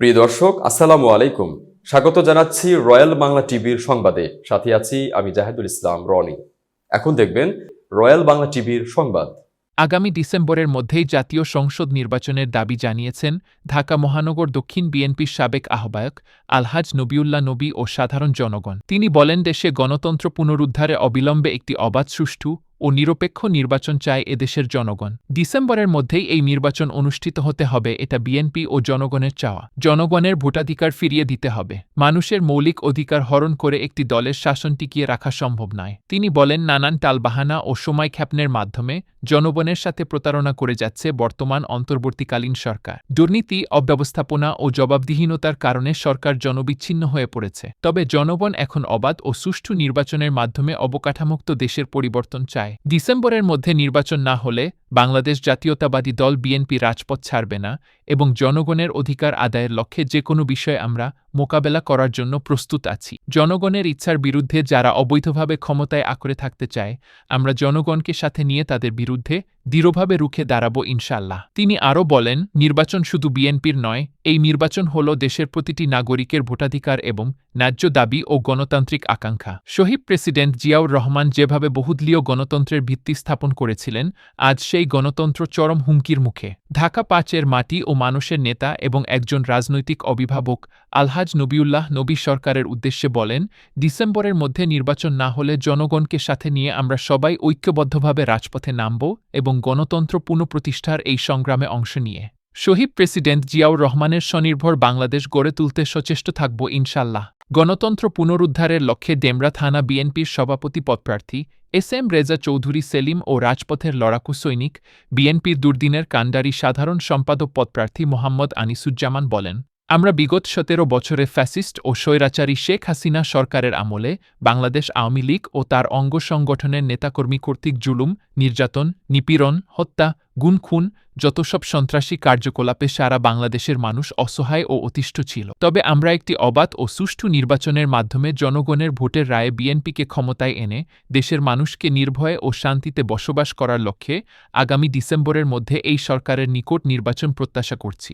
প্রিয় দর্শক, আসসালামু আলাইকুম। স্বাগত জানাচ্ছি রয়্যাল বাংলা টিভির সংবাদে। সাথে আছি আমি জাহেদুল ইসলাম, রনি। এখন দেখবেন রয়্যাল বাংলা টিভির সংবাদ। আগামী ডিসেম্বরের মধ্যেই জাতীয় সংসদ নির্বাচনের দাবি জানিয়েছেন ঢাকা মহানগর দক্ষিণ বিএনপির সাবেক আহ্বায়ক আলহাজ নবিউল্লাহ নবী ও সাধারণ জনগণ। তিনি বলেন, দেশে গণতন্ত্র পুনরুদ্ধারে অবিলম্বে একটি অবাধ সুষ্ঠু ও নিরপেক্ষ নির্বাচন চায় এদেশের জনগণ। ডিসেম্বরের মধ্যেই এই নির্বাচন অনুষ্ঠিত হতে হবে, এটা বিএনপি ও জনগণের চাওয়া। জনগণের ভোটাধিকার ফিরিয়ে দিতে হবে। মানুষের মৌলিক অধিকার হরণ করে একটি দলের শাসন টিকিয়ে রাখা সম্ভব নয়। তিনি বলেন, নানান টালবাহানা ও সময় ক্ষেপণের মাধ্যমে জনগণের সাথে প্রতারণা করে যাচ্ছে বর্তমান অন্তর্বর্তীকালীন সরকার। দুর্নীতি, অব্যবস্থাপনা ও জবাবদিহীনতার কারণে সরকার জনবিচ্ছিন্ন হয়ে পড়েছে। তবে জনগণ এখন অবাধ ও সুষ্ঠু নির্বাচনের মাধ্যমে অবকাঠামুক্ত দেশের পরিবর্তন চায়। ডিসেম্বরের মধ্যে নির্বাচন না হলে বাংলাদেশ জাতীয়তাবাদী দল বিএনপি রাজপথ ছাড়বে না এবং জনগণের অধিকার আদায়ের লক্ষ্যে যে কোনো বিষয়ে আমরা মোকাবেলা করার জন্য প্রস্তুত আছি। জনগণের ইচ্ছার বিরুদ্ধে যারা অবৈধভাবে ক্ষমতায় আঁকড়ে থাকতে চায়, আমরা জনগণকে সাথে নিয়ে তাদের বিরুদ্ধে দৃঢ়ভাবে রুখে দাঁড়াবো ইনশাল্লাহ তিনি আরও বলেন, নির্বাচন শুধু বিএনপির নয়, এই নির্বাচন হল দেশের প্রতিটি নাগরিকের ভোটাধিকার এবং ন্যায্য দাবি ও গণতান্ত্রিক আকাঙ্ক্ষা। শহীদ প্রেসিডেন্ট জিয়াউর রহমান যেভাবে বহুদলীয় গণতন্ত্রের ভিত্তি স্থাপন করেছিলেন, আজ সেই গণতন্ত্র চরম হুমকির মুখে। ঢাকা পাঁচের মাটি ও মানুষের নেতা এবং একজন রাজনৈতিক অভিভাবক আলহাজ নবিউল্লাহ নবী সরকারের উদ্দেশ্যে বলেন, ডিসেম্বরের মধ্যে নির্বাচন না হলে জনগণকে সাথে নিয়ে আমরা সবাই ঐক্যবদ্ধভাবে রাজপথে নামব এবং গণতন্ত্র পুনঃপ্রতিষ্ঠার এই সংগ্রামে অংশ নিয়ে। শহীদ প্রেসিডেন্ট জিয়াউর রহমানের স্বনির্ভর বাংলাদেশ গড়ে তুলতে সচেষ্ট থাকব ইনশাল্লাহ গণতন্ত্র পুনরুদ্ধারের লক্ষ্যে ডেমরা থানা বিএনপির সভাপতি পদপ্রার্থী এস এম রেজা চৌধুরী সেলিম ও রাজপথের লড়াকু সৈনিক বিএনপির দুর্দিনের কাণ্ডারি সাধারণ সম্পাদক পদপ্রার্থী মোহাম্মদ আনিসুজ্জামান বলেন আমরা বিগত সতেরো বছরে ফ্যাসিস্ট ও স্বৈরাচারী শেখ হাসিনা সরকারের আমলে বাংলাদেশ আওয়ামী লীগ ও তার অঙ্গ সংগঠনের নেতাকর্মী কর্তৃক জুলুম, নির্যাতন, নিপীড়ন, হত্যা গুণ খুন যত সব সন্ত্রাসী কার্যকলাপে সারা বাংলাদেশের মানুষ অসহায় ও অতিষ্ঠ ছিল। তবে আমরা একটি অবাধ ও সুষ্ঠু নির্বাচনের মাধ্যমে জনগণের ভোটের রায়ে বিএনপিকে ক্ষমতায় এনে দেশের মানুষকে নির্ভয়ে ও শান্তিতে বসবাস করার লক্ষ্যে আগামী ডিসেম্বরের মধ্যে এই সরকারের নিকট নির্বাচন প্রত্যাশা করছি।